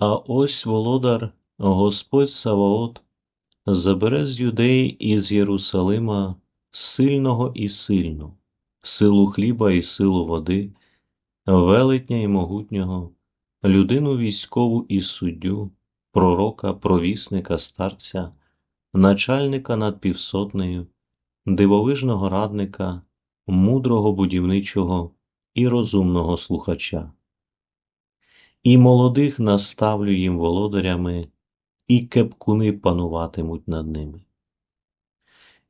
А ось володар, Господь Саваот, забере з юдеї і з Єрусалима сильного і сильну, силу хліба і силу води, велетня і могутнього, людину військову і суддю, пророка, провісника, старця, начальника над півсотнею, дивовижного радника, мудрого будівничого і розумного слухача. І молодих наставлю їм володарями, і кепкуни пануватимуть над ними.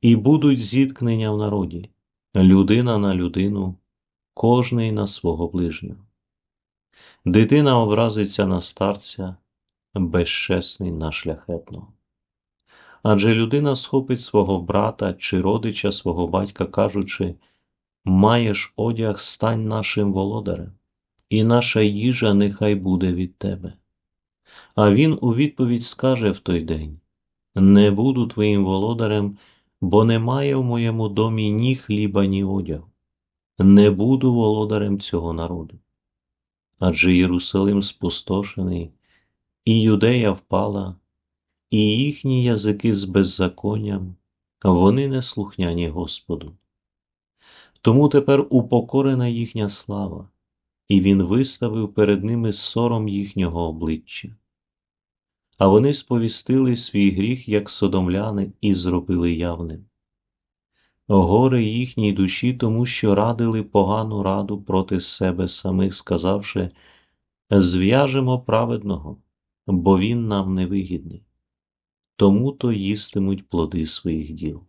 І будуть зіткнення в народі, людина на людину, кожний на свого ближнього. Дитина образиться на старця, безчесний на шляхетного. Адже людина схопить свого брата чи родича свого батька, кажучи, маєш одяг, стань нашим володарем, і наша їжа нехай буде від тебе. А він у відповідь скаже в той день Не буду твоїм володарем, бо немає в моєму домі ні хліба, ні одягу. Не буду володарем цього народу. Адже Єрусалим спустошений, і юдея впала, і їхні язики з беззаконням, вони не слухняні Господу. Тому тепер упокорена їхня слава, і він виставив перед ними сором їхнього обличчя. А вони сповістили свій гріх, як содомляни, і зробили явним. Горе їхній душі, тому що радили погану раду проти себе самих, сказавши зв'яжемо праведного, бо він нам невигідний, тому то їстимуть плоди своїх діл.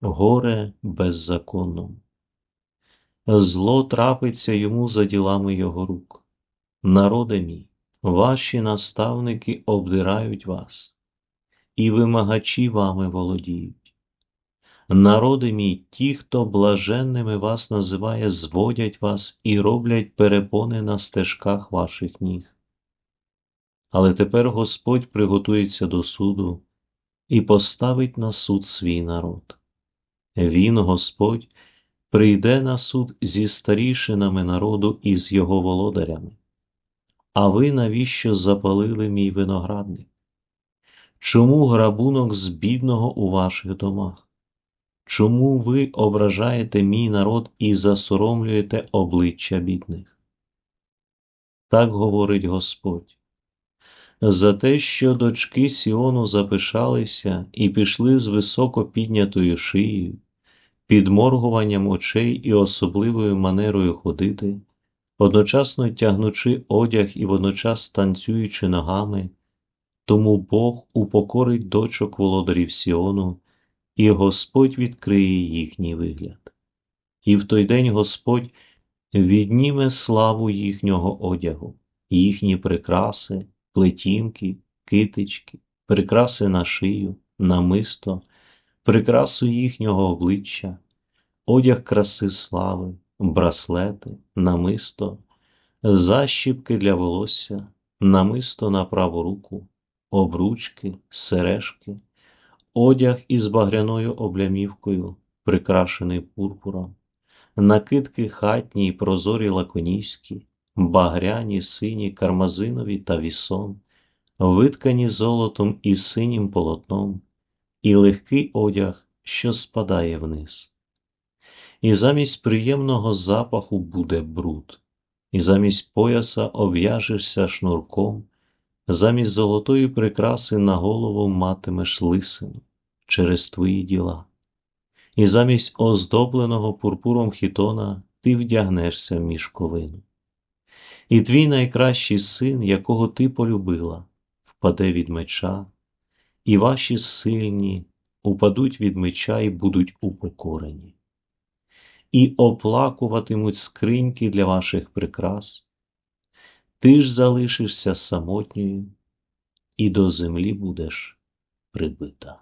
Горе беззаконному. Зло трапиться йому за ділами його рук. Народе мій, ваші наставники обдирають вас, і вимагачі вами володіють. Народи мій, ті, хто блаженними вас називає, зводять вас і роблять перепони на стежках ваших ніг. Але тепер Господь приготується до суду і поставить на суд свій народ. Він, Господь, прийде на суд зі старішинами народу і з його володарями. А ви навіщо запалили мій виноградник? Чому грабунок з бідного у ваших домах? Чому ви ображаєте мій народ і засоромлюєте обличчя бідних? Так говорить Господь. За те, що дочки Сіону запишалися і пішли з високо піднятою шиєю, підморгуванням очей і особливою манерою ходити, одночасно тягнучи одяг і водночас танцюючи ногами, тому Бог упокорить дочок володарів Сіону, і Господь відкриє їхній вигляд. І в той день Господь відніме славу їхнього одягу, їхні прикраси, плетінки, китички, прикраси на шию, намисто, прикрасу їхнього обличчя, одяг краси слави, браслети, намисто, защіпки для волосся, намисто на праву руку, обручки, сережки, одяг із багряною облямівкою, прикрашений пурпуром, накидки хатні й прозорі лаконійські, багряні, сині, кармазинові та вісон, виткані золотом і синім полотном, і легкий одяг, що спадає вниз. І замість приємного запаху буде бруд, і замість пояса обв'яжешся шнурком, замість золотої прикраси на голову матимеш лисину через твої діла, і замість оздобленого пурпуром хітона ти вдягнешся в мішковину. І твій найкращий син, якого ти полюбила, впаде від меча, і ваші сильні упадуть від меча і будуть упокорені, і оплакуватимуть скриньки для ваших прикрас, ти ж залишишся самотньою, і до землі будеш прибита.